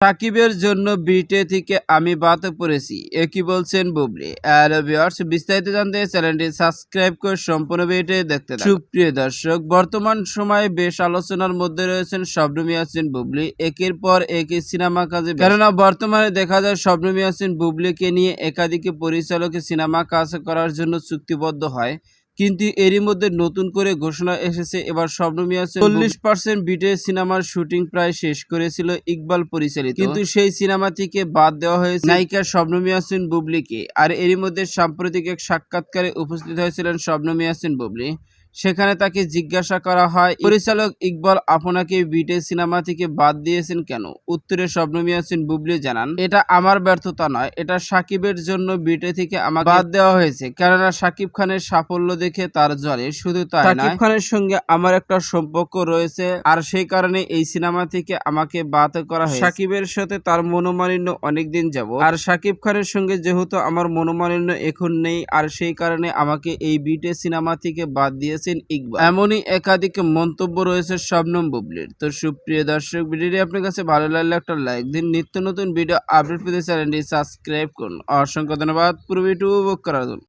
সাকিবের জন্য বিটে থেকে আমি বাতে পড়েছি। একই বলছেন বুবলি? আর বিস্তারিত জানতে চ্যানেলটি সাবস্ক্রাইব করে সম্পূর্ণ ভিডিওটি দেখতে সুপ্রিয় দর্শক, বর্তমান সময়ে বেশ আলোচনার মধ্যে রয়েছেন শবনম ইয়াসিন বুবলি। একের পর একই সিনেমা কাজে। কেননা বর্তমানে দেখা যায় শবনম ইয়াসিন বুবলিকে নিয়ে একাধিক পরিচালকের সিনেমা কাজ করার জন্য চুক্তিবদ্ধ হয়। কিন্তু এরই মধ্যে নতুন করে ঘোষণা এসেছে। এবার স্বপ্ন ইয়াসিন চল্লিশ পার্সেন্ট বিটে সিনেমার শুটিং প্রায় শেষ করেছিল ইকবাল পরিচালিত। কিন্তু সেই সিনেমা থেকে বাদ দেওয়া হয়েছে নায়িকা স্বপ্ন মিয়াসিন বুবলিকে। আর এরই মধ্যে সাম্প্রতিক এক সাক্ষাৎকারে উপস্থিত হয়েছিলেন স্বপ্ন মিয়াসিন বুবলি। সেখানে তাকে জিজ্ঞাসা করা হয় পরিচালক ইকবাল আপনাকে বিটে সিনেমা থেকে বাদ দিয়েছেন কেন? উত্তরে শবনম ইয়াসিন বুবলি জানান এটা আমার ব্যর্থতা নয়। এটা সাকিবের জন্য বিটে থেকে আমাকে বাদ দেওয়া হয়েছে। কেননা সাকিব খানের সাফল্য দেখে তার জলে শুধু তাই সাকিব খানের সঙ্গে আমার একটা সম্পর্ক রয়েছে আর সেই কারণে এই সিনেমা থেকে আমাকে বাদ করা হয়েছে। সাকিবের সাথে তার মনোমালিন্য অনেকদিন যাব আর সাকিব খানের সঙ্গে যেহেতু আমার মনোমালিন্য এখন নেই আর সেই কারণে আমাকে এই বিটে সিনেমা থেকে বাদ দিয়েছেন ইকবাল। এমনই একাধিক মন্তব্য রয়েছে শবনম বুবলির। তো সুপ্রিয় দর্শক ভিডিওটি আপনার কাছে ভালো লাগলে একটা লাইক দিন। নিত্য নতুন ভিডিও আপডেট পেতে চ্যানেলটি সাবস্ক্রাইব করুন। অসংখ্য ধন্যবাদ। পুরো উপভোগ করার জন্য।